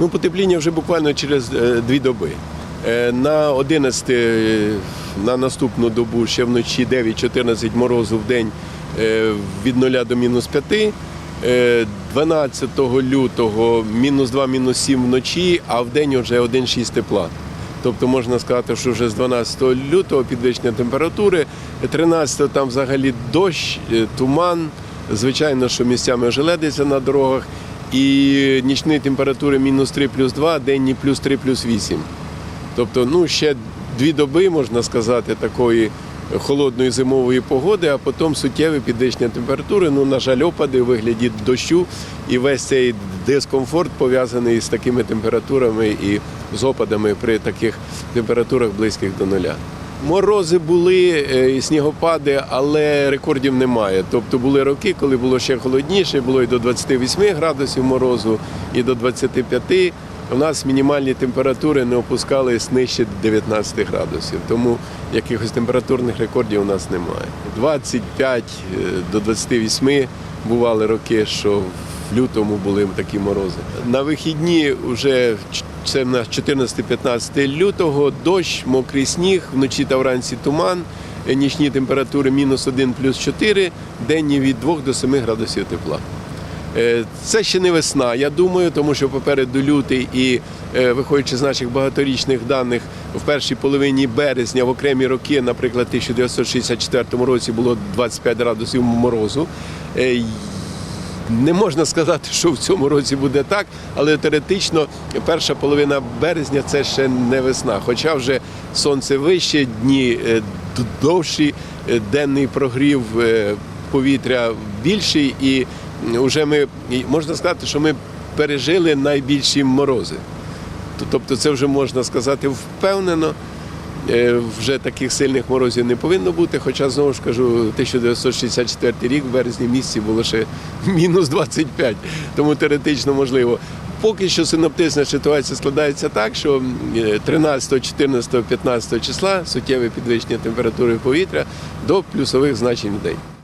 Ну, потепління вже буквально через е, дві доби. Е, На 11, е, на наступну добу ще вночі 9-14 морозу в день е, від 0 до мінус 5. Е, 12 лютого мінус 2, мінус 7 вночі, а в день вже 1,6 тепла. Тобто можна сказати, що вже з 12 лютого підвищення температури, 13 там взагалі дощ, туман. Звичайно, що місцями ожеледиться на дорогах. І нічні температури мінус 3 плюс 2, денні плюс 3 плюс 8. Тобто, ну ще дві доби, можна сказати, такої холодної зимової погоди, а потім суттєве підвищення температури. Ну, на жаль, опади у вигляді дощу, і весь цей дискомфорт пов'язаний з такими температурами і з опадами при таких температурах близьких до нуля. Морози були, е, і снігопади, але рекордів немає. Тобто були роки, коли було ще холодніше, було і до 28 градусів морозу, і до 25. У нас мінімальні температури не опускались нижче 19 градусів, тому якихось температурних рекордів у нас немає. 25 е, до 28 бували роки, що в лютому були такі морози. На вихідні вже це в нас 14-15 лютого, дощ, мокрий сніг, вночі та вранці туман, е, нічні температури мінус 1 плюс 4, денні від 2 до 7 градусів тепла. Е, Це ще не весна, я думаю, тому що попереду лютий і е, виходячи з наших багаторічних даних, в першій половині березня в окремі роки, наприклад, в 1964 році було 25 градусів морозу. Не можна сказати, що в цьому році буде так, але теоретично перша половина березня це ще не весна. Хоча вже сонце вище, дні е, довші, е, денний прогрів е, повітря більший, і вже ми можна сказати, що ми пережили найбільші морози. Тобто, це вже можна сказати впевнено. Е, Вже таких сильних морозів не повинно бути. Хоча знову ж кажу, 1964 рік в березні місяці було ще мінус 25, тому теоретично можливо. Поки що синоптична ситуація складається так, що е, 13, 14, 15 числа суттєве підвищення температури повітря до плюсових значень в день.